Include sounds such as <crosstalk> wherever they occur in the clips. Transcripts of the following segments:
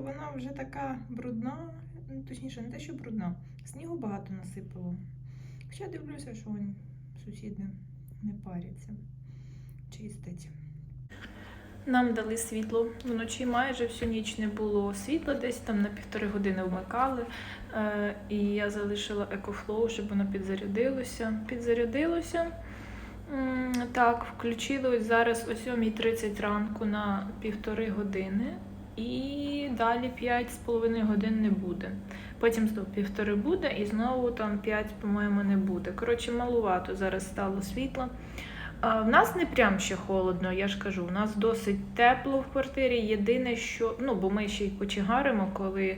вона вже така брудна, ну, точніше, не те, що брудна, снігу багато насипало. Хоча дивлюся, що він, сусід не, париться, чистить. Нам дали світло. Вночі майже всю ніч не було світла, десь там на півтори години вмикали. Е, і я залишила екофлоу, щоб воно підзарядилося. Підзарядилося. Так, включили ось зараз о 7.30 ранку на півтори години. І далі 5,5 годин не буде. Потім знов півтори буде, і знову там 5, по-моєму, не буде. Коротше, малувато зараз стало світла. А, В нас не прям ще холодно, я ж кажу. У нас досить тепло в квартирі. Єдине, що ну, бо ми ще й почигаримо, коли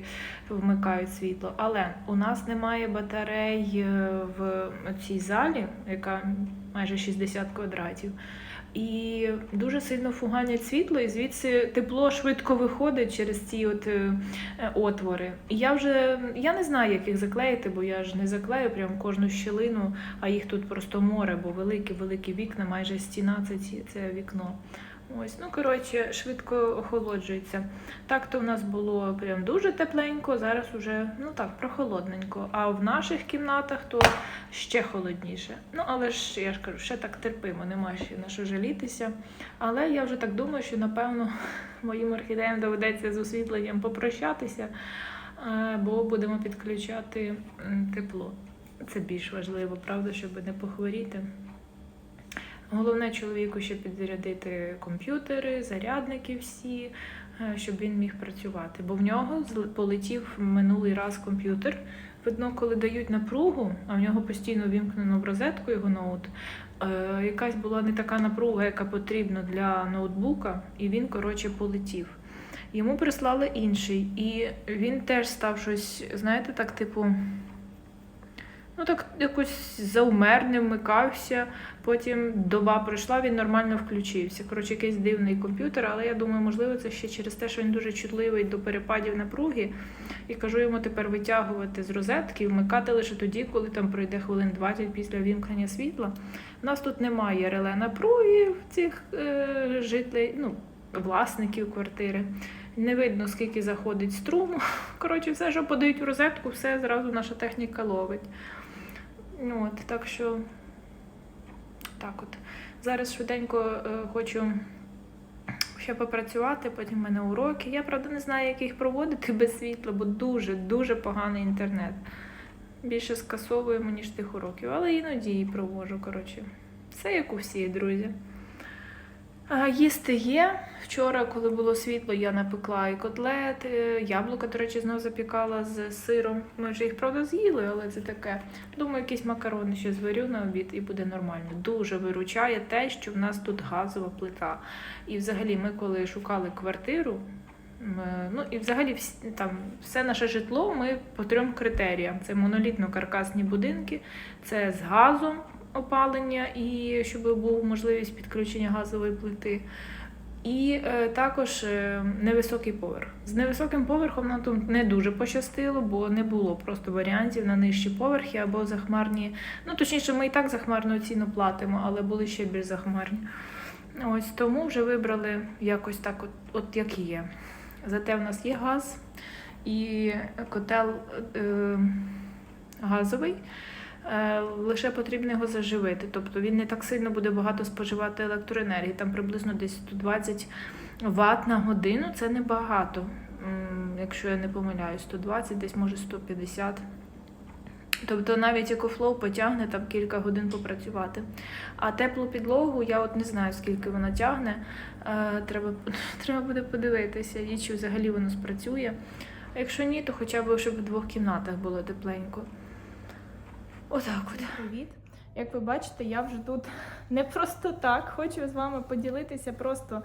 вмикають світло. Але у нас немає батарей е, в цій залі, яка майже 60 квадратів. І дуже сильно фуганять світло, і звідси тепло швидко виходить через ці от е, е, отвори. І я вже я не знаю, як їх заклеїти, бо я ж не заклею прям кожну щілину, а їх тут просто море, бо великі-великі вікна, майже стіна це, це вікно. Ось, ну коротше, швидко охолоджується. Так то в нас було прям дуже тепленько, зараз уже ну так, прохолодненько. А в наших кімнатах то ще холодніше. Ну, але ж я ж кажу, ще так терпимо, нема ще на що жалітися. Але я вже так думаю, що напевно <laughs> моїм орхідеям доведеться з освітленням попрощатися, е, бо будемо підключати тепло. Це більш важливо, правда, щоб не похворіти. Головне чоловіку ще підзарядити комп'ютери, зарядники всі, е, щоб він міг працювати. Бо в нього полетів минулий раз комп'ютер. Видно, коли дають напругу, а в нього постійно вімкнено в розетку його ноут. е, Якась була не така напруга, яка потрібна для ноутбука, і він, коротше, полетів. Йому прислали інший, і він теж став щось, знаєте, так, типу. Ну, так якось заумер, не вмикався. Потім доба пройшла, він нормально включився. Коротше, якийсь дивний комп'ютер, але я думаю, можливо, це ще через те, що він дуже чутливий до перепадів напруги. І кажу йому тепер витягувати з розетки і вмикати лише тоді, коли там пройде хвилин 20 після вімкнення світла. У нас тут немає реле напруги цих е, жителей, ну, власників квартири. Не видно, скільки заходить струму. <laughs> Коротше, все, що подають в розетку, все зразу наша техніка ловить. Ну, от, так що так от. Зараз швиденько е, хочу ще попрацювати, потім в мене уроки. Я, правда, не знаю, як їх проводити <laughs> без світла, бо дуже-дуже поганий інтернет. Більше скасовуємо, ніж тих уроків, але іноді і провожу, коротше. Все як у всіх, друзі. А, їсти є. Вчора, коли було світло, я напекла і котлети, яблука, до речі, знов запікала з сиром. Ми вже їх, правда, з'їли, але це таке. Думаю, якісь макарони ще зварю на обід і буде нормально. Дуже виручає те, що в нас тут газова плита. І взагалі, ми коли шукали квартиру, ну і взагалі там все наше житло ми по трьом критеріям: це монолітно-каркасні будинки, це з газом опалення і щоб була можливість підключення газової плити. І е, також е, невисокий поверх. З невисоким поверхом нам тут не дуже пощастило, бо не було просто варіантів на нижчі поверхи або захмарні. Ну, точніше, ми і так захмарну ціну платимо, але були ще більш захмарні. Ось тому вже вибрали якось так, от, от як є. Зате в нас є газ і котел е, газовий. Е, Лише потрібно його заживити. Тобто він не так сильно буде багато споживати електроенергії. Там приблизно десь 120 Вт на годину це небагато. Якщо я не помиляюсь, 120, десь може 150. Тобто навіть екофлоу потягне там кілька годин попрацювати. А теплу підлогу я от не знаю, скільки вона тягне. Е, Треба, <laughs> треба буде подивитися, і чи взагалі воно спрацює. Якщо ні, то хоча б щоб в двох кімнатах було тепленько. Отак от. Привіт. Як ви бачите, я вже тут <laughs> не просто так. Хочу з вами поділитися просто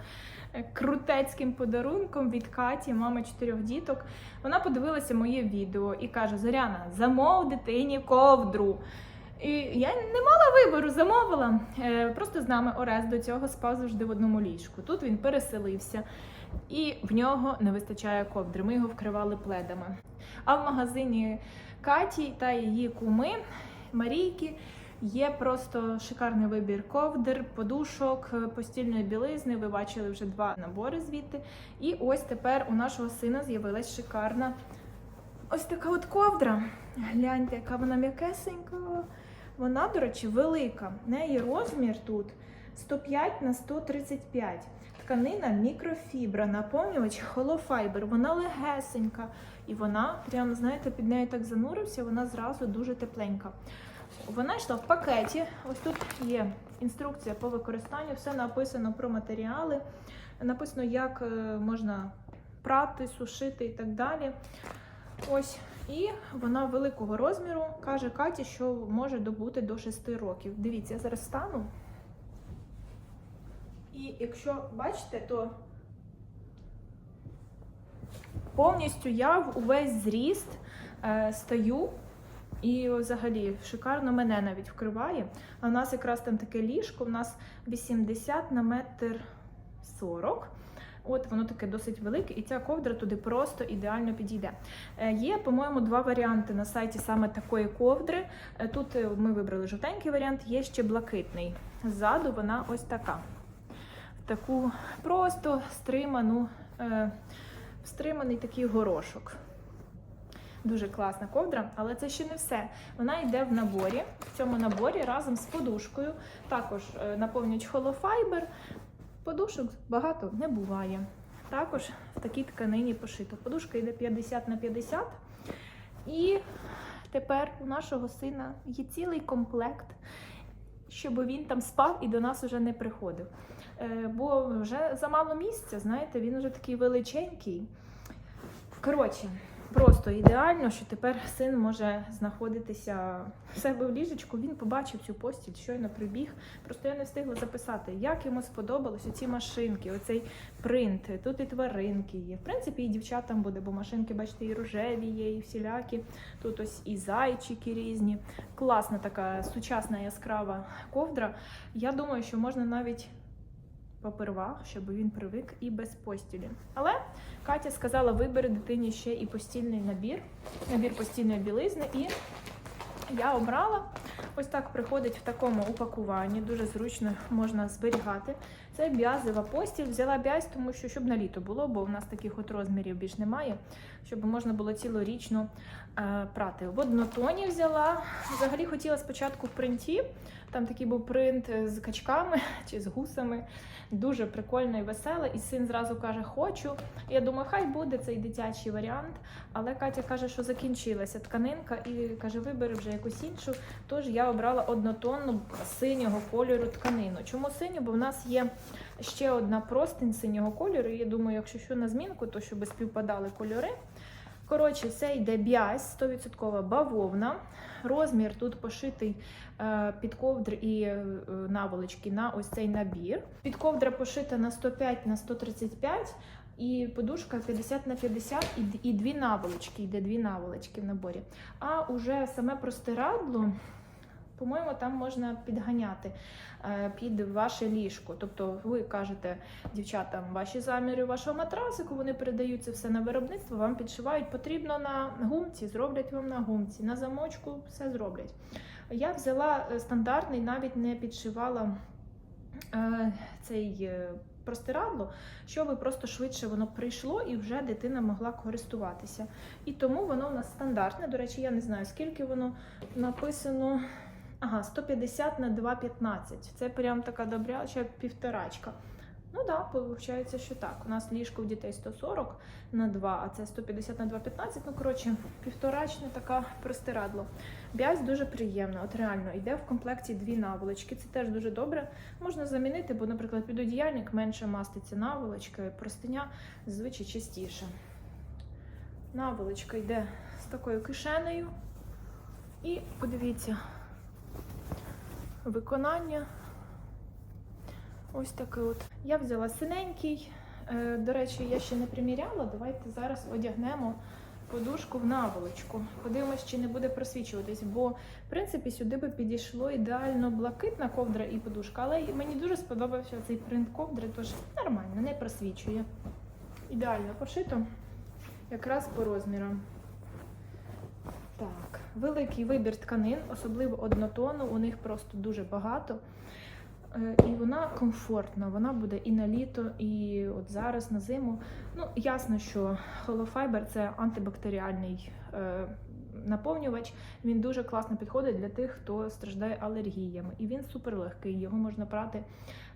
е, крутецьким подарунком від Каті, мами чотирьох діток. Вона подивилася моє відео і каже: Зоряна, замов дитині ковдру. І я не мала вибору, замовила. Е, Просто з нами Орес до цього спав завжди в одному ліжку. Тут він переселився, і в нього не вистачає ковдри. Ми його вкривали пледами. А в магазині Каті та її куми Марійки Є просто шикарний вибір ковдр, подушок, е, постільної білизни. Ви бачили вже два набори звідти. І ось тепер у нашого сина з'явилась шикарна ось така от ковдра. Гляньте, яка вона м'якесенька. Вона, до речі, велика. Неї розмір тут 105 на 135. Тканина мікрофібра, наповнювач холофайбер. Вона легесенька. І вона, прям, знаєте, під нею так занурився, вона зразу дуже тепленька. Вона йшла в пакеті. Ось тут є інструкція по використанню, все написано про матеріали, написано, як е, можна прати, сушити і так далі. Ось. І вона великого розміру каже Каті, що може добути до 6 років. Дивіться, я зараз стану. І якщо бачите, то повністю я в увесь зріст е, стою. І взагалі шикарно мене навіть вкриває. А у нас якраз там таке ліжко, у нас 80 на метр 40. От воно таке досить велике, і ця ковдра туди просто ідеально підійде. Е, Є, по-моєму, два варіанти на сайті саме такої ковдри. Е, Тут е, ми вибрали жовтенький варіант, є ще блакитний. Ззаду вона ось така. Таку просто стриману, е, стриманий такий горошок. Дуже класна ковдра, але це ще не все. Вона йде в наборі. В цьому наборі разом з подушкою. Також е, наповнюють холофайбер. Подушок багато не буває. Також в такій тканині пошито. Подушка йде 50 на 50. І тепер у нашого сина є цілий комплект, щоб він там спав і до нас вже не приходив. Е, Бо вже замало місця, знаєте, він вже такий величенький. Коротше, просто ідеально, що тепер син може знаходитися в себе в ліжечку. Він побачив цю постіль, щойно прибіг. Просто я не встигла записати, як йому сподобалось оці машинки, оцей принт. Тут і тваринки є. В принципі, і дівчатам буде, бо машинки, бачите, і рожеві є, і всілякі. Тут ось і зайчики різні. Класна така сучасна яскрава ковдра. Я думаю, що можна навіть попервах, щоб він привик і без постілі. Але Катя сказала, вибери дитині ще і постільний набір, набір постільної білизни. І я обрала. Ось так приходить в такому упакуванні, дуже зручно можна зберігати. Це бязева постіль. Взяла бязь, тому що щоб на літо було, бо у нас таких от розмірів більш немає, щоб можна було цілорічно прати. В однотоні взяла. Взагалі хотіла спочатку в принті. Там такий був принт з качками <laughs> чи з гусами. Дуже прикольно і весело. І син зразу каже, хочу. Я думаю, хай буде цей дитячий варіант. Але Катя каже, що закінчилася тканинка, і каже, вибери вже якусь іншу. Тож я обрала однотонну синього кольору тканину. Чому синю? Бо в нас є ще одна простинь синього кольору. І я думаю, якщо що на змінку, то щоб співпадали кольори. Коротше, це йде бязь, 100% бавовна. Розмір тут пошитий е, під ковдр і е, наволочки на ось цей набір. Під ковдра пошита на 105 на 135 і подушка 50 на 50 і, дві наволочки. Йде дві наволочки в наборі. А уже саме простирадло. По-моєму, там можна підганяти е, під ваше ліжко. Тобто ви кажете дівчатам ваші заміри вашого матрасику, вони передають це все на виробництво, вам підшивають. Потрібно на гумці, зроблять вам на гумці, на замочку все зроблять. Я взяла е, стандартний, навіть не підшивала е, цей простирадло, щоб просто швидше воно прийшло і вже дитина могла користуватися. І тому воно у нас стандартне. До речі, я не знаю, скільки воно написано. Ага, 150 на 2,15. Це прям така добряча півторачка. Ну так, да, виходить, що так. У нас ліжко у дітей 140 на 2, а це 150 на 2,15. Ну, коротше, півторачне така простирадло. Бязь дуже приємна, от реально йде в комплекті дві наволочки. Це теж дуже добре. Можна замінити, бо, наприклад, підодіяльник менше маститься наволочка, простиня звичай частіше. Наволочка йде з такою кишенею. І подивіться, виконання. Ось такий от. Я взяла синенький. Е, До речі, я ще не приміряла. Давайте зараз одягнемо подушку в наволочку. Подивимось, чи не буде просвічуватись, бо в принципі сюди би підійшло ідеально блакитна ковдра і подушка, але мені дуже сподобався цей принт ковдри, тож нормально, не просвічує. Ідеально пошито, якраз по розмірам. Так, великий вибір тканин, особливо однотону, у них просто дуже багато. Е, І вона комфортна, вона буде і на літо, і от зараз на зиму. Ну, ясно, що холофайбер це антибактеріальний е, наповнювач. Він дуже класно підходить для тих, хто страждає алергіями. І він суперлегкий. Його можна прати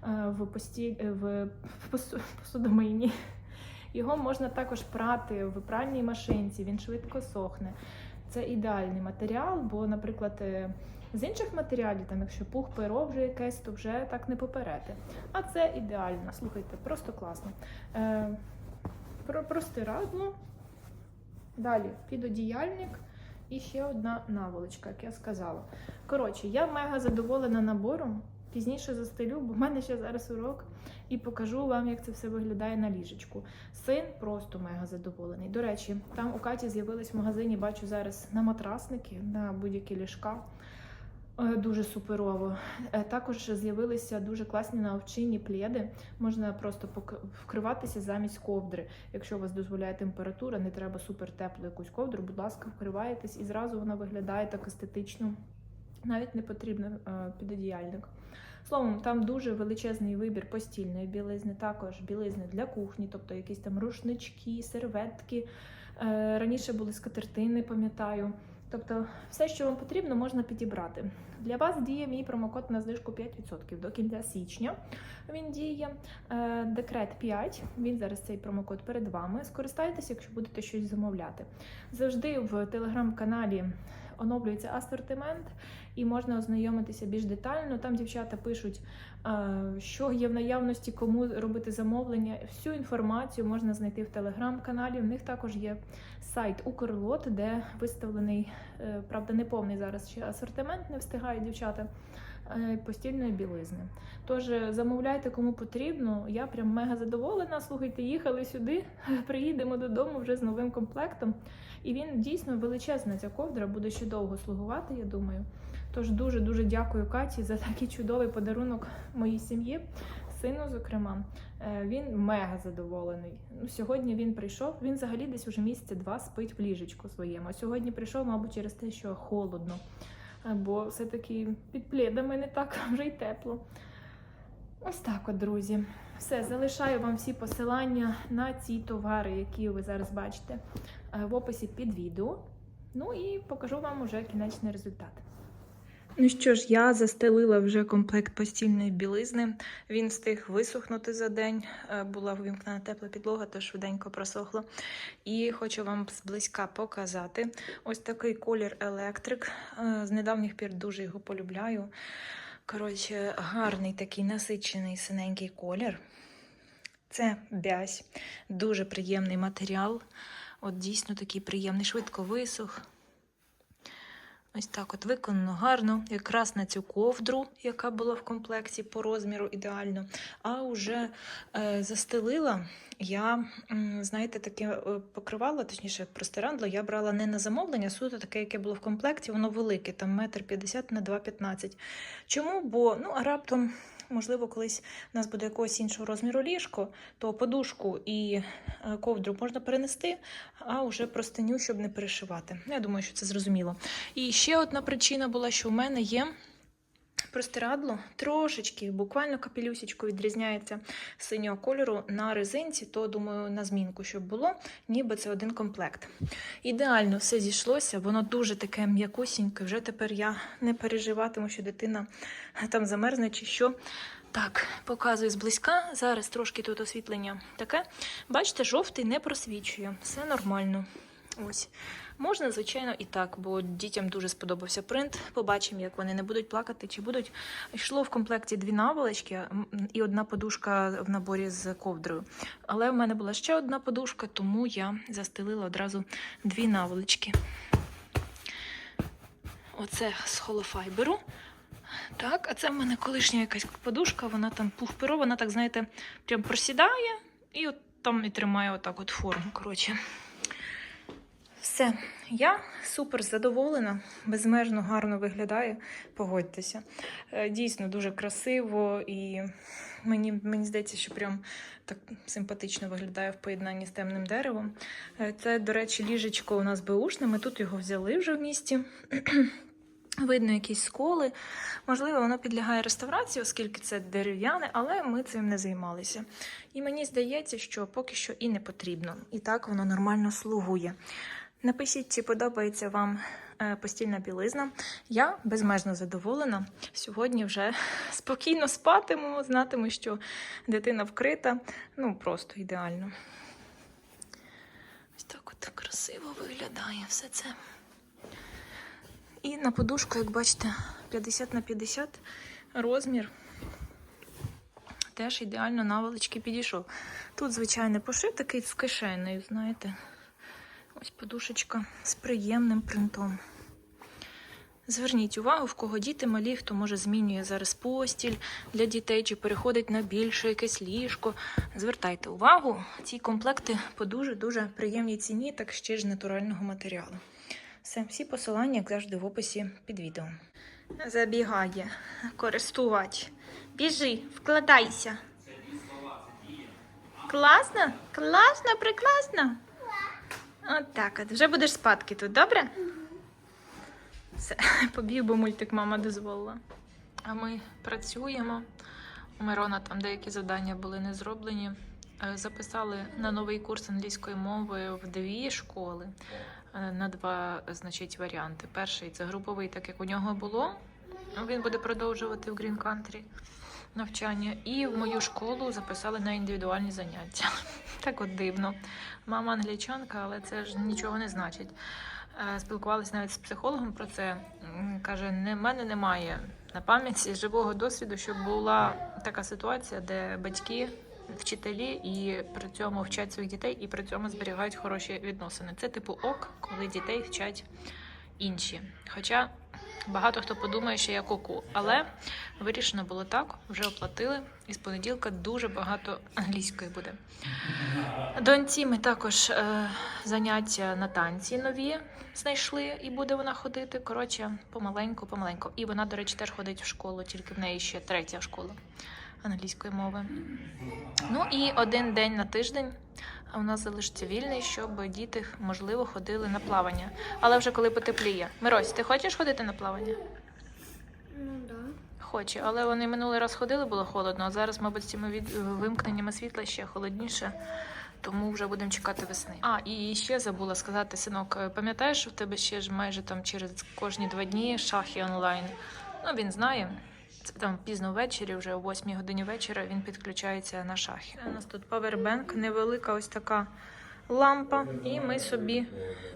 е, в пості... е, в <laughs> посу- посудомийні. Його можна також прати в пральній машинці, він швидко сохне. Це ідеальний матеріал, бо, наприклад, е, з інших матеріалів, там, якщо пух перо вже якесь, то вже так не поперети. А це ідеально. Слухайте, просто класно. Е, про простирадло. Далі підодіяльник і ще одна наволочка, як я сказала. Коротше, я мега задоволена набором. Пізніше застелю, бо в мене ще зараз урок, і покажу вам, як це все виглядає на ліжечку. Син просто мега задоволений. До речі, там у Каті з'явились в магазині, бачу зараз на матрасники, на будь-які ліжка. Е, Дуже суперово. Е, Також з'явилися дуже класні навчинні пледи. Можна просто вкриватися замість ковдри. Якщо у вас дозволяє температура, не треба супер теплу якусь ковдру. Будь ласка, вкриваєтесь і зразу вона виглядає так естетично. Навіть не потрібен підодіяльник. Словом, там дуже величезний вибір постільної білизни, також білизни для кухні, тобто якісь там рушнички, серветки. Е, Раніше були скатертини, пам'ятаю. Тобто, все, що вам потрібно, можна підібрати. Для вас діє мій промокод на знижку 5% до кінця січня. Він діє Е, декрет 5. Він зараз цей промокод перед вами. Скористайтеся, якщо будете щось замовляти. Завжди в телеграм-каналі оновлюється асортимент і можна ознайомитися більш детально. Там дівчата пишуть, що є в наявності, кому робити замовлення. Всю інформацію можна знайти в телеграм-каналі. В них також є сайт Укрлот, де виставлений, е, правда, не повний зараз ще асортимент, не встигають дівчата. е, Постільної білизни. Тож е, замовляйте кому потрібно. Я прям мега задоволена. Слухайте, їхали сюди, <laughs> приїдемо додому вже з новим комплектом. І він дійсно величезна. Ця ковдра буде ще довго слугувати, я думаю. Тож дуже дуже дякую Каті за такий чудовий подарунок моїй сім'ї, сину, зокрема. Е, Він мега задоволений. Ну, сьогодні він прийшов. Він взагалі десь уже місяця два спить в ліжечку своєму. А сьогодні прийшов, мабуть, через те, що холодно. Бо все-таки під пледами не так вже й тепло. Ось так от, друзі. Все, залишаю вам всі посилання на ці товари, які ви зараз бачите в описі під відео. Ну і покажу вам уже кінечний результат. Ну що ж, я застелила вже комплект постільної білизни. Він встиг висохнути за день. Е, Була вимкнена тепла підлога, то швиденько просохло. І хочу вам зблизька показати. Ось такий колір електрик. Е, З недавніх пір дуже його полюбляю. Коротше, гарний такий насичений синенький колір. Це бязь, дуже приємний матеріал. От дійсно такий приємний, швидко висох. Ось так от виконано гарно, якраз на цю ковдру, яка була в комплекті по розміру ідеально. А вже е, застелила я, знаєте, таке е, покривало, точніше, простирандло, я брала не на замовлення, суто таке, яке було в комплекті, воно велике, там метр п'ятдесят на 2,15. Чому? Бо ну, а раптом, можливо, колись у нас буде якогось іншого розміру ліжко, то подушку і е, ковдру можна перенести, а вже простиню, щоб не перешивати. Я думаю, що це зрозуміло. І ще одна причина була, що в мене є простирадло трошечки, буквально капелюсечко відрізняється синього кольору на резинці, то думаю, на змінку, щоб було, ніби це один комплект. Ідеально все зійшлося, воно дуже таке м'якусіньке. Вже тепер я не переживатиму, що дитина там замерзне чи що. Так, показую зблизька. Зараз трошки тут освітлення таке. Бачите, жовтий не просвічує, все нормально. Ось. Можна, звичайно, і так, бо дітям дуже сподобався принт. Побачимо, як вони не будуть плакати, чи будуть. Йшло в комплекті дві наволочки і одна подушка в наборі з ковдрою. Але в мене була ще одна подушка, тому я застелила одразу дві наволочки. Оце з холофайберу. Так, а це в мене колишня якась подушка, вона там пух-перо, вона так, знаєте, прям просідає і от там і тримає отак от форму. Коротше. Все, я супер задоволена, безмежно гарно виглядає. Погодьтеся. Е, Дійсно дуже красиво і мені, мені здається, що прям так симпатично виглядає в поєднанні з темним деревом. Е, Це, до речі, ліжечко у нас беушне. Ми тут його взяли вже в місті. <clears throat> Видно якісь сколи. Можливо, воно підлягає реставрації, оскільки це дерев'яне, але ми цим не займалися. І мені здається, що поки що і не потрібно. І так воно нормально слугує. Напишіть, чи подобається вам е, постільна білизна. Я безмежно задоволена. Сьогодні вже <laughs> спокійно спатиму, знатиму, що дитина вкрита. Ну, просто ідеально. Ось так от красиво виглядає все це. І на подушку, як бачите, 50 на 50 розмір. Теж ідеально наволочки підійшов. Тут, звичайно, пошив такий з кишенею, знаєте. Ось подушечка з приємним принтом. Зверніть увагу, в кого діти малі, хто може змінює зараз постіль для дітей чи переходить на більше якесь ліжко. Звертайте увагу, ці комплекти по дуже-дуже приємній ціні, так ще ж натурального матеріалу. Все, всі посилання, як завжди, в описі під відео. Забігає користувач. Біжи, вкладайся. Класно? Класно, прекрасно. От так от. Вже будеш спадки тут, добре? Все, <laughs> побіг, бо мультик мама дозволила. А ми працюємо. У Мирона там деякі завдання були не зроблені. Е, Записали на новий курс англійської мови в дві школи е, на два, значить, варіанти. Перший це груповий, так як у нього було. Він буде продовжувати в Green Country навчання. І в мою школу записали на індивідуальні заняття. <laughs> Так от дивно. Мама англічанка, але це ж нічого не значить. Е, Спілкувалися навіть з психологом про це. Каже, не в мене немає на пам'яті живого досвіду, щоб була така ситуація, де батьки, вчителі і при цьому вчать своїх дітей, і при цьому зберігають хороші відносини. Це типу ок, коли дітей вчать інші. Хоча багато хто подумає, що я куку, але вирішено було так, вже оплатили, і з понеділка дуже багато англійської буде. Доньці ми також е, заняття на танці нові знайшли, і буде вона ходити. Коротше, помаленьку, помаленьку. І вона, до речі, теж ходить в школу, тільки в неї ще третя школа англійської мови. Ну і один день на тиждень у нас залишиться вільний, щоб діти, можливо, ходили на плавання. Але вже коли потепліє. Мирось, ти хочеш ходити на плавання? Ну да. Хоче, але вони минулий раз ходили, було холодно, а зараз, мабуть, з цими від... вимкненнями світла ще холодніше, тому вже будемо чекати весни. А, і ще забула сказати, синок, е, пам'ятаєш, що в тебе ще ж майже там через кожні два дні шахи онлайн. Ну, він знає. Це там пізно ввечері, вже о 8 годині вечора він підключається на шахи. У нас тут павербенк, невелика ось така лампа, і ми собі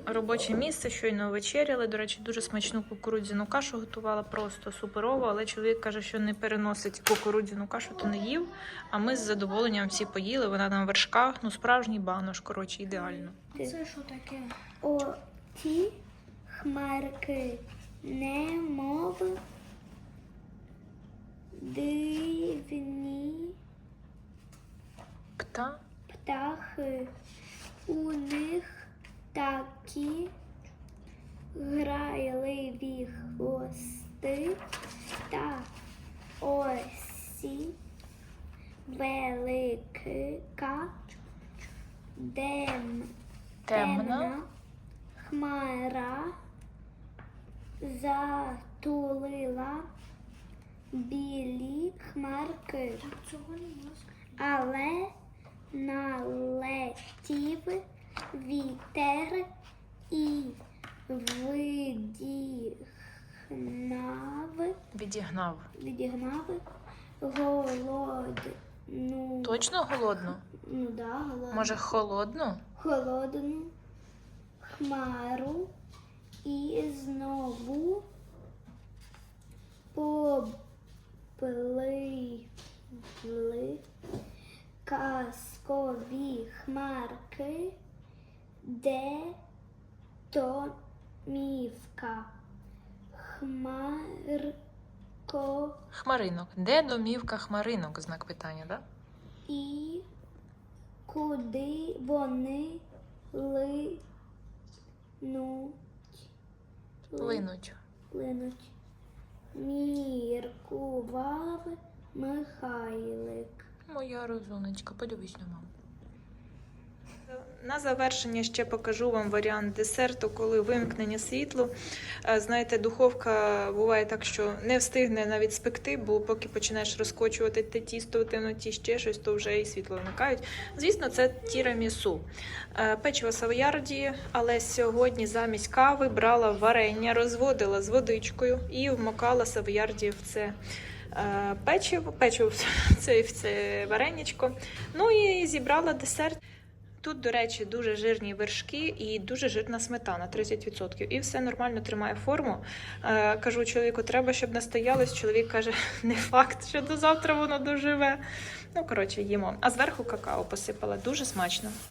робоче місце. Щойно вечеряли. До речі, дуже смачну кукурудзяну кашу готувала, просто суперово. Але чоловік каже, що не переносить кукурудзяну кашу, то не їв. А ми з задоволенням всі поїли. Вона на вершках, ну справжній банош, коротше, ідеально. Це що таке? О, ті хмарки немов дивні Пта птахи. У них такі грайливі хвости та осі велика дем, темна. хмара затулила білі хмарки. Але налетів вітер і видігнав, Відігнав. відігнав голодну. Точно голодно? Ну да, голодну. Може, холодно? холодну хмару і знову попливли казкові хмарки, де домівка. Хмарко Хмаринок. Де домівка хмаринок? Знак питання, да? і куди вони ли Линуть. Линуть. Міркував Михайлик. Моя розунечка, подивись на маму. На завершення ще покажу вам варіант десерту, коли вимкнення світло. Е, Знаєте, духовка буває так, що не встигне навіть спекти, бо поки починаєш розкочувати те тісто, в темноті ще щось, то вже і світло вмикають. Звісно, це тірамісу. Е, Печиво савоярді, але сьогодні замість кави брала варення, розводила з водичкою і вмокала савоярді в це. е, Печиво, печиво <laughs> це, це вареничко. Ну і зібрала десерт. Тут, до речі, дуже жирні вершки і дуже жирна сметана 30%. І все нормально тримає форму. Е, кажу чоловіку, треба, щоб настоялось. Чоловік каже, <laughs> не факт, що до завтра воно доживе. Ну, коротше, їмо. А зверху какао посипала. Дуже смачно.